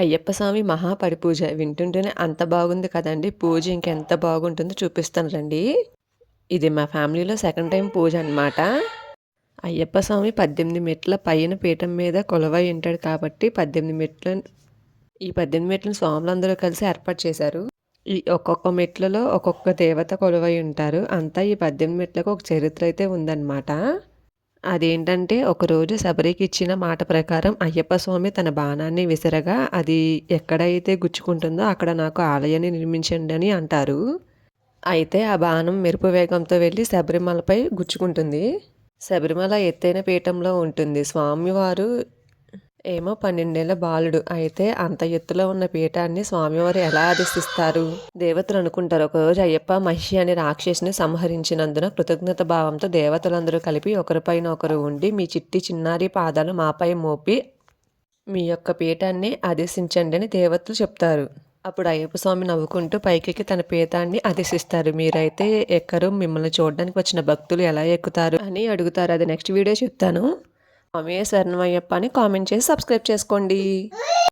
అయ్యప్ప స్వామి మహాపడి పూజ వింటుంటేనే అంత బాగుంది కదండి. పూజ ఇంకెంత బాగుంటుందో చూపిస్తాను రండి. ఇది మా ఫ్యామిలీలో సెకండ్ టైం పూజ అనమాట అయ్యప్ప స్వామి పద్దెనిమిది మెట్ల పైన పీఠం మీద కొలవై ఉంటాడు కాబట్టి పద్దెనిమిది మెట్ల ఈ పద్దెనిమిది మెట్లను స్వాములందరూ కలిసి ఏర్పాటు చేశారు. ఈ ఒక్కొక్క మెట్లలో ఒక్కొక్క దేవత కొలువై ఉంటారు. అంతా ఈ పద్దెనిమిది మెట్లకు ఒక చరిత్ర అయితే ఉందన్నమాట. అదేంటంటే ఒకరోజు శబరికి ఇచ్చిన మాట ప్రకారం అయ్యప్ప స్వామి తన బాణాన్ని విసరగా అది ఎక్కడైతే గుచ్చుకుంటుందో అక్కడ నాకు ఆలయాన్ని నిర్మించండి అని అంటారు. అయితే ఆ బాణం మెరుపు వేగంతో వెళ్ళి శబరిమలపై గుచ్చుకుంటుంది. శబరిమల ఎత్తైన పీఠంలో ఉంటుంది. స్వామివారు ఏమో పన్నెండేళ్ళ బాలుడు. అయితే అంత ఎత్తులో ఉన్న పీఠాన్ని స్వామివారు ఎలా అధిష్టిస్తారు? దేవతలు అనుకుంటారు ఒకరోజు అయ్యప్ప మహి అనే రాక్షసుని సంహరించినందున కృతజ్ఞత భావంతో దేవతలందరూ కలిపి ఒకరిపైన ఒకరు ఉండి మీ చిట్టి చిన్నారి పాదాలు మాపై మోపి మీ యొక్క పీఠాన్ని ఆదేశించండి అని దేవతలు చెప్తారు. అప్పుడు అయ్యప్ప స్వామి నవ్వుకుంటూ పైకి తన పీఠాన్ని ఆదేశిస్తారు మీరైతే ఎక్కరు? మిమ్మల్ని చూడడానికి వచ్చిన భక్తులు ఎలా ఎక్కుతారు? అని అడుగుతారు. అది నెక్స్ట్ వీడియో చెప్తాను స్వామి శరణమయ్యప్ప అని కామెంట్ చేసి సబ్స్క్రైబ్ చేసుకోండి.